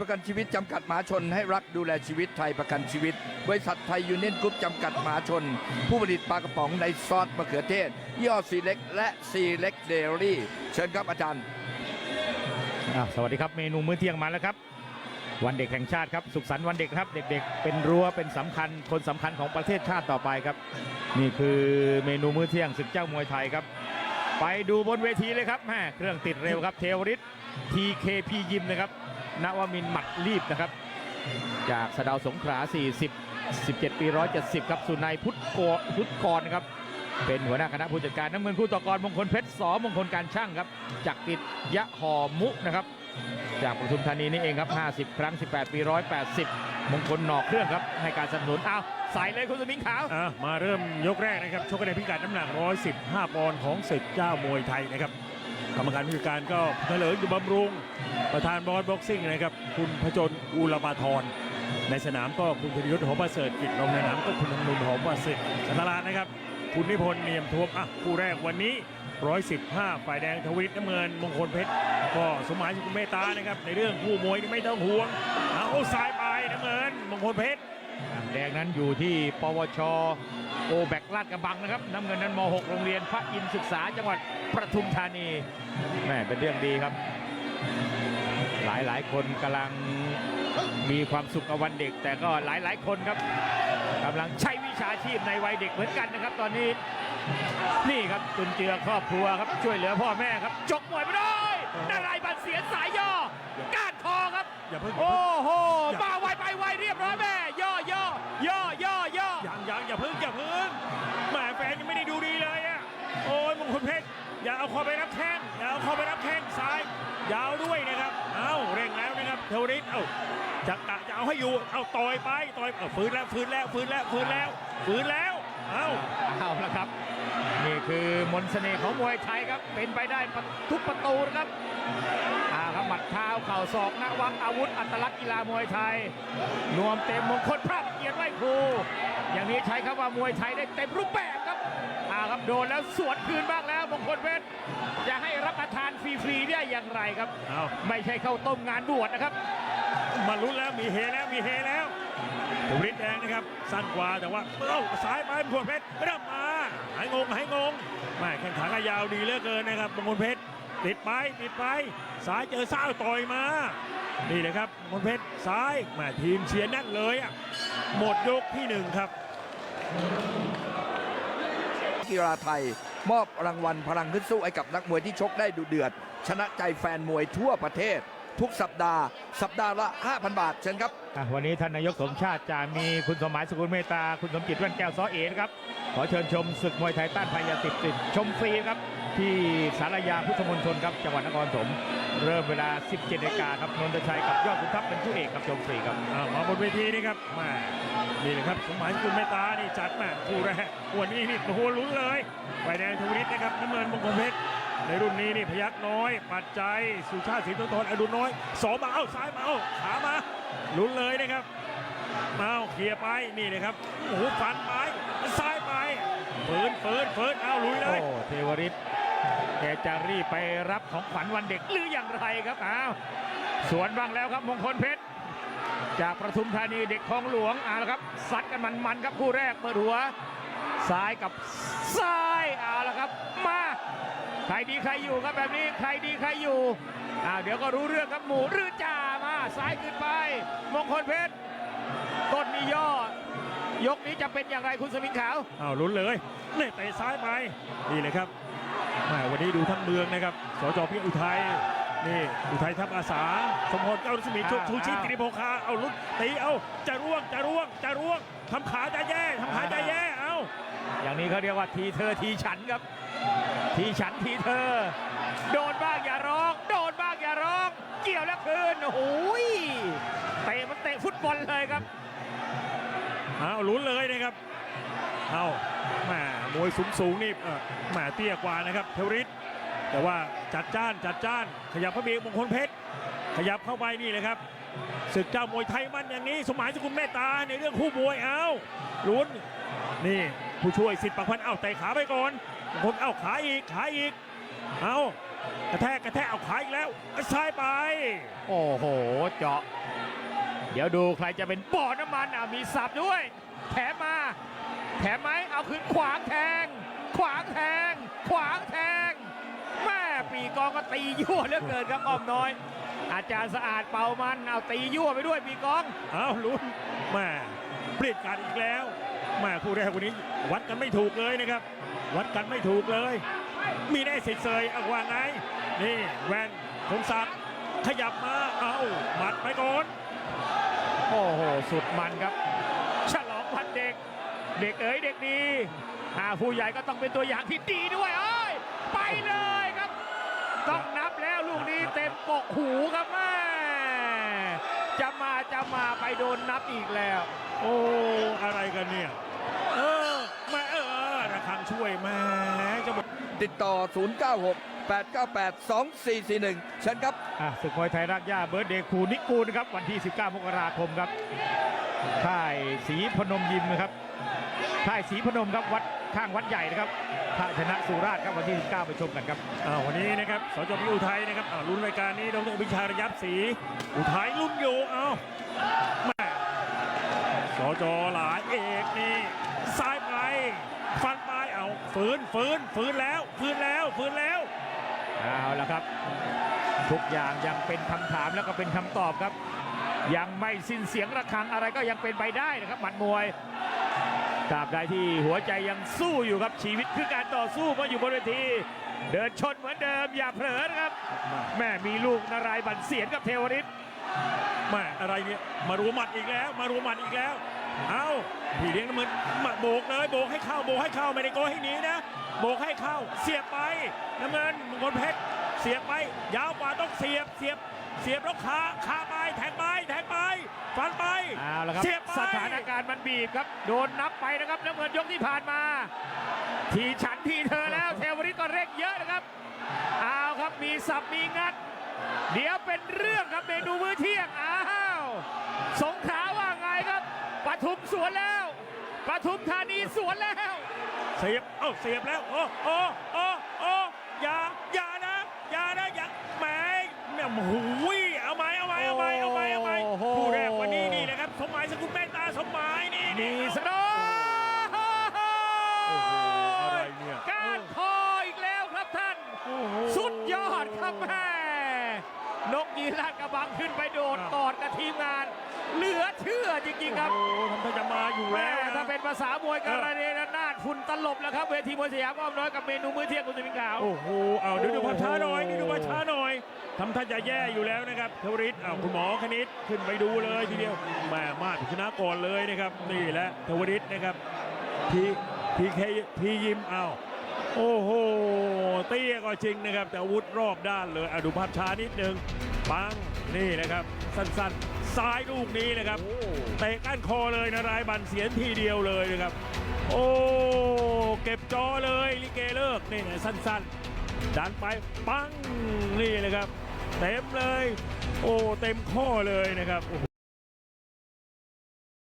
ประกันชีวิตจำกัดมหาชนให้รักดูแลชีวิตไทยประกันชีวิต บริษัทไทยยูเนียนกรุ๊ปจำกัดมหาชน ผู้ผลิตปลากระป๋องในซอสมะเขือเทศยี่ห้อซีเล็ก และซีเล็กเดลี่ เชิญครับอาจารย์ อะสวัสดีครับเมนูมื้อเที่ยงมาแล้วครับ วันเด็กแห่งชาติครับสุขสันต์วันเด็กครับ เด็กๆ เป็นรั้วเป็นสำคัญคนสำคัญของประเทศชาติต่อไปครับ นี่คือเมนูมื้อเที่ยงศึกเจ้ามวยไทยครับ ไปดูบนเวทีเลยครับแม่เครื่องติดเร็วครับเทวริศ TKP ยิมนะครับ นวมินทร์หมัดรีบนะครับ จากสะเดาวสงขลา40 17 ปี 170 ครับ สุนัยพุทธโกพุทธกรนะครับ เป็นหัวหน้าคณะผู้จัดการน้ำเงินคู่ต่อกรมงคลเพชรสอมงคลการช่างครับจากติดยะหอมุนะครับ จากปทุมธานีนี่เองครับ 50 ครั้ง 18 ปี 180 มงคลหนอกเครื่องครับ ให้การสนับสนุนอ้าวใส่เลยคุณสมิงขาว อะมาเริ่มยกแรกนะครับชกกันในพิกัดน้ำหนัก 115 ปอนด์ของศึกเจ้ามวยไทยนะครับ กรรมการผู้จัดการก็เถลิงอยู่บำรุง ประธานบอสบ็อกซิ่งนะครับ คุณพจนอุลปาทรในสนามก็คุณธนิยุทธหอมประเสริฐกิจรองในสนามก็คุณธนุนหอมประเสริฐชนะลาดนะครับ คุณนิพนธ์เนียมทวมอะคู่แรกวันนี้ 115 ฝ่ายแดงทวิตน้ำเงินมงคลเพชรก็สมหมายสุขุมเมตตานะครับ ในเรื่องคู่มวยนี่ไม่ต้องห่วงเอาสายไปน้ำเงินมงคลเพชร แดงนั้นอยู่ที่ปวชโอแบกลาดกระบังนะครับน้ำเงินนั้นม .6 โรงเรียนพระอินทร์ศึกษาจังหวัดประทุมธานีแม่เป็นเรื่องดีครับ หลายหลายๆคนกำลังมีความสุขกับวันเด็ก แต่ก็หลายหลายๆคนครับกำลังใช้วิชาชีพในวัยเด็กเหมือนกันนะครับ ตอนนี้ นี่ครับจุนเจือครอบครัวครับช่วยเหลือพ่อแม่ครับจกมวยไปเลยนารายณ์บัตรเสียสายย่อก้านคอครับอย่าเพิ่งโอ้โหมาไวไปไวเรียบร้อยแม่าเอาคอไปรับแข้งยาเอาคอไปรับแข้งซ้าย ยาวด้วยนะครับ เอาเร่งแล้วนะครับเทวริสเอ้าจะกะจะเอาให้อยู่ เอาต่อยไปต่อยเอาฟื้นแล้วฟื้นแล้วฟื้นแล้วฟื้นแล้วฟื้นแล้ว เอ้าเอาละครับ นี่คือมนต์เสน่ห์ของมวยไทยครับ เป็นไปได้ทุกประตูนะครับอาครับหมัดเท้าเข่าศอกหน้าวังอาวุธอัตลักษณ์กีฬามวยไทย รวมเต็มมงคลพระเกียรติไหวครู อย่างนี้ใช้คำว่ามวยไทยได้เต็มรูปแบบครับอาครับโดนแล้วสวนคืนบ้างแล้วมงคลเพ ฟรีๆได้อย่างไรครับเอาไม่ใช่ข้าวต้มงานบวชนะครับ มาลุ้นแล้วมีเฮแล้วมีเฮแล้วเทวริสแดงนะครับ สั้นกว่าแต่ว่าเอ้าซ้ายไปมงคลเพชรเริ่มมาหายงงหายงงแม่แข้งขาก็ยาวดีเหลือเกินนะครับมงคลเพชรติดไปติดไปซ้ายเจอซ้ายต่อยมานี่เลยครับมงคลเพชรซ้ายแมาทีมเชียร์แนั่นเลยอะหมดยกที่หนึ่งครับกีฬาไทย มอบรางวัลพลังขึ้นสู้ให้กับนักมวยที่ชกได้ดุเดือด ชนะใจแฟนมวยทั่วประเทศ ทุกสัปดาห์ สัปดาห์ละ 5,000 บาทเชิญครับ อะวันนี้ท่านนายกสมชาติจะมีคุณสมหมายสกุลเมตตา คุณสมจิตแว่นแก้วซอเอนะครับ ขอเชิญชมศึกมวยไทยต้านพยาติดติดชมฟรีครับ ที่สารยาพุทธมณฑลครับจังหวัดนครสม เริ่มเวลา 17นาฬิกาครับนนทชัยกับยอดขุนทัพเป็นผู้เอกครับชมฟรีครับอ่ามาบนเวทีนี่ครับแมานี่เลยครับสมหมายสกุลเมตตานี่จัดแมาคู่แรกวันนี้นี่โอ้โหลุ้นเลยฝ่ายแดงทวิตนะครับน้ำเงินมงคลเพชรในรุ่นนี้นี่พยักน้อย ปัจจัยสุชาติศรีต้นทนอดุลน้อยสองมาเอ้าซ้ายมาเอ้าขามาลุ้นเลยนะครับเอาเคลียร์ไปนี่เลยครับโอ้โหฟันไปซ้ายไปฝืนฝืนฝืนเอาลุยเลโอ้ยเทวริศแก จะรีบไปรับของขวัญวันเด็กหรืออย่างไรครับอ้าวสวนบ้างแล้วครับมงคลเพชรจากประทุมธานีเด็กคลองหลวงเอาละครับซัดกันมันๆครับคู่แรกเปิดหัว ซ้ายกับซ้ายเอาละครับ มาใครดีใครอยู่ครับแบบนี้ใครดีใครอยู่อ้าวเดี๋ยวก็รู้เรื่องครับหมูรือจ่ามาซ้ายขึ้นไปมงคลเพชรต้นนี้ย่อยกนี้จะเป็นอย่างไรคุณสมิงขาวเอาวลุ้นเลยเนี่เตะซ้ายไปนี่เลยครับ วันนี้ดูทั้งเมืองนะครับ สจพี่อุทัย นี่อุทัยทัพอาสา สมพรเก้ารัศมีอ้าวชุดชูชีพอ้าวกิริโภคา เอาลุ้นตีเอาจะร่วงจะร่วงจะร่วงทำขาจะแย่ทำขาจะแย่เอาอย่างนี้เขาเรียกว่าทีเธอทีฉันครับ ทีฉันทีเธอ โดนบ้างอย่าร้อง โดนบ้างอย่าร้อง เกี่ยวแล้วคืนโอ้โหยเตะมันเตะฟุตบอลเลยครับเอาลุ้นเลยนะครับ เอาแหมมวยสูงสูงนี่เออแหมเตี้ยกว่านะครับเทวริสแต่ว่าจัดจ้านจัดจ้าน ขยับพระเบียมงคลเพชรขยับเข้าไปนี่เลยครับศึกเจ้ามวยไทยมันอย่างนี้สมหมายสกุลเมตตาในเรื่องคู่มวยเอาลุ้นนี่ผู้ช่วยสิทธิ์ปากพันเอาเตะขาไปก่อนบางคนเอาขาอีกขาอีกเอากระแทกกระแทกเอาขาอีกแล้วซ้ายไป โอ้โหเจาะ เดี๋ยวดูใครจะเป็นบ่อน้ำมันอะมีสับด้วยแถมมา แถมไหมเอาขึ้นขวางแทง ขวางแทง ขวางแทงแม่ปีกองก็ตียั่วเหลือเกินครับอ้อมน้อย อาจารย์สะอาดเป่ามันเอาตียั่วไปด้วยปีกอง เอาลุ้นแม่เปลี่ยนการอีกแล้วแม่คู่แรกวันนี้วัดกันไม่ถูกเลยนะครับ วัดกันไม่ถูกเลย มีได้สิทธิ์เซยเอาว่าไงนี่แวนคงศักดิ์ขยับมาเอาหมัดไปก่อนโอ้โห สุดมันครับ ฉลองวันเด็ก เด็กเอ๋ยเด็กดีอ่าผู้ใหญ่ก็ต้องเป็นตัวอย่างที่ดีด้วยเอ้ยไปเลยครับ ต้องนับแล้วลูกนี้เต็มปกหูครับแม่จะมาจะมาไปโดนนับอีกแล้ว โอ้อะไรกันเนี่ย เออแม่เออระฆังช่วยแม่จะหมดติดต่อ 096 898 2441เชิญครับอะศึกมวยไทยรักย่าเบิร์ดเดย์คูนิกูลครับ วันที่ 19 มกราคมครับค่ายศรีพนมยิมนะครับ ค่ายศรีพนมครับวัดข้างวัดใหญ่นะครับถ้าชนะสุราษฎร์ครับวันที่ 19 ไปชมกันครับอ่าวันนี้นะครับสจพิอุทัยนะครับอ่าลุ้นรายการนี้ดรวิชาระยับศรีอุทัยลุ้นอยู่เอาแม่สจหลายเอกนี่ซ้ายไปฟันไปเอาฝืนฝืนฝืนแล้วฝืนแล้วฝืนแล้วเอาละครับ ทุกอย่างยังเป็นคำถามแล้วก็เป็นคำตอบครับ ยังไม่สิ้นเสียงระฆังอะไรก็ยังเป็นไปได้นะครับหมัดมวย ตราบใดที่หัวใจยังสู้อยู่ครับชีวิตคือการต่อสู้มาอยู่บนเวที เดินชนเหมือนเดิมอย่าเผลอนะครับ แม่มีลูกนารายณ์บันเสียนกับเทวริตแม่อะไรเนี่ยมารัวหมัดอีกแล้ว มารัวหมัดอีกแล้ว เอาพี่เลี้ยงน้ำมือมาโบกเลยโบกให้เข้าโบกให้เข้าไม่ได้โกให้หนีนะโบกให้เข้าเสียบไปน้ำเงินมงคลเพชร เสียบไปยาวกว่าต้องเสียบเสียบเสียบแล้วขาขาไปแทงไปแทงไปฟันไปเอาละครับเสียบไปสถานการณ์มันบีบครับ โดนนับไปนะครับน้ำเงินยกที่ผ่านมา ทีฉันทีเธอแล้วเทวริตก็เร่งเยอะนะครับเอาครับมีสับมีงัด เดี๋ยวเป็นเรื่องครับเมนูมื้อเที่ยงอ้าวสงขลาว่าไงครับปทุมสวนแล้วปทุมธานีสวนแล้ว เสียบเอ้าเสียบแล้วโอ้โอ้โอ้ เนี่ยโอ้โหเอาไหมเอาไหมเอาไหมเอาไหมเอาไหมโอ้โห คู่แรกวันนี้นี่นะครับสมหมายสกุลแม่ตาสมหมายนี่มีนี่สะดอโอ้โหอะไรเนี่ยการคออีกแล้วครับท่าน โอ้โห สุดยอดครับแม่นกยีราชกระบังขึ้นไปโดดครับ กอดกับทีมงาน เหลือเชื่อจริงๆครับโอ้โหทำท่าจะมาอยู่แม่แล้วถ้านะ เป็นภาษามวยการเรนนาดฝุ่นตลบแล้วครับเวทีมวยสยามอ้อมน้อยกับเมนูมื้อเที่ยงคุณสุวินขาว โอ้โหเอาดูดูภาพช้าหน่อยดูดูภาพช้าหน่อย ทำท่าจะแย่อยู่แล้วนะครับทวริตอ้าวคุณหมอคณิตขึ้นไปดูเลยทีเดียวแม่มาชนะก่อนเลยนะครับ นี่แหละทวริตนะครับพีพีเคพียิมเอาโอ้โหเตี้ยก็จริงนะครับ แต่อาวุธรอบด้านเลยอะดูภาพช้านิดนึงปังนี่นะครับ สั้นๆ ซ้ายลูกนี้นะครับเตะก้านคอเลยนะรายบันเสียนทีเดียวเลยนะครับ โอ้เก็บจอเลยลิเกเลิกนี่นะสั้นๆ ดันไปปังนี่เลยครับ เต็มเลย โอ้เต็มข้อเลยนะครับโอ้โห